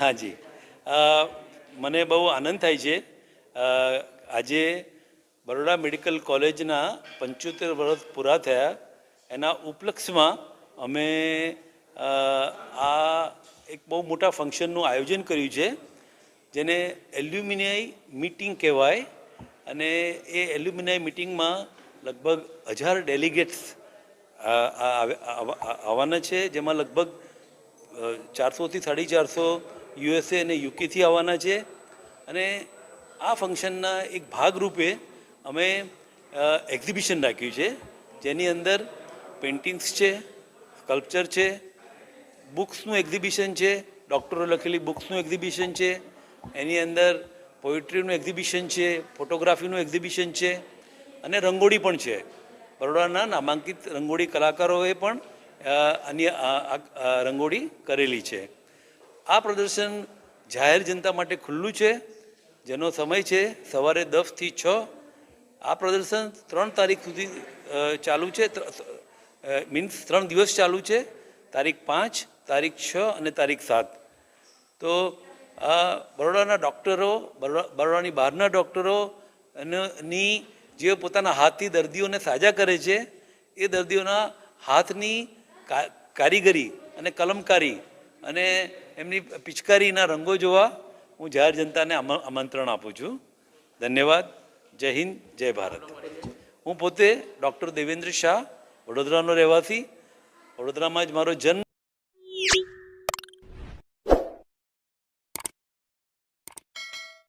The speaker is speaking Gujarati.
હાજી. મને બહુ આનંદ થાય છે. આજે બરોડા મેડિકલ કોલેજના પંચોતેર વર્ષ પૂરા થયા. એના ઉપલક્ષમાં અમે આ એક બહુ મોટા ફંક્શનનું આયોજન કર્યું છે, જેને એલ્યુમિનિયાઈ મીટિંગ કહેવાય. અને એ એલ્યુમિનિયાઈ મિટિંગમાં લગભગ હજાર ડેલિગેટ્સ આવવાના છે, જેમાં લગભગ ચારસોથી સાડી ચારસો યુએસએ અને યુકેથી આવવાના છે. અને આ ફંક્શનના એક ભાગરૂપે અમે એક્ઝિબિશન રાખ્યું છે. જેની અંદર પેઇન્ટિંગ્સ છે સ્કલ્પચર છે બુક્સનું એક્ઝિબિશન છે ડૉક્ટરો લખેલી બુક્સનું એક્ઝિબિશન છે, એની અંદર પોએટ્રીનું એક્ઝિબિશન છે ફોટોગ્રાફીનું એક્ઝિબિશન છે, અને રંગોળી પણ છે. બરોડાના નામાંકિત રંગોળી કલાકારોએ પણ આની રંગોળી કરેલી છે. આ પ્રદર્શન જાહેર જનતા માટે ખુલ્લું છે, જેનો સમય છે સવારે દસથી છ. આ પ્રદર્શન ત્રણ તારીખ સુધી ચાલુ છે મીન્સ ત્રણ દિવસ ચાલુ છે, તારીખ પાંચ, તારીખ છ અને તારીખ સાત. તો આ બરોડાના ડૉક્ટરો, બરોડા, બરોડાની બહારના ડૉક્ટરો ની જે પોતાના હાથથી દર્દીઓને સાજા કરે છે, એ દર્દીઓના હાથની કારીગરી અને કલમકારી અને એમની પિચકારીના રંગો જોવા હું જાહેર જનતાને આમંત્રણ આપું છું. ધન્યવાદ. જય હિન્દ, જય ભારત. હું પોતે ડૉક્ટર દેવેન્દ્ર શાહ વડોદરાનો રહેવાસી. વડોદરામાં જ મારો જન્મ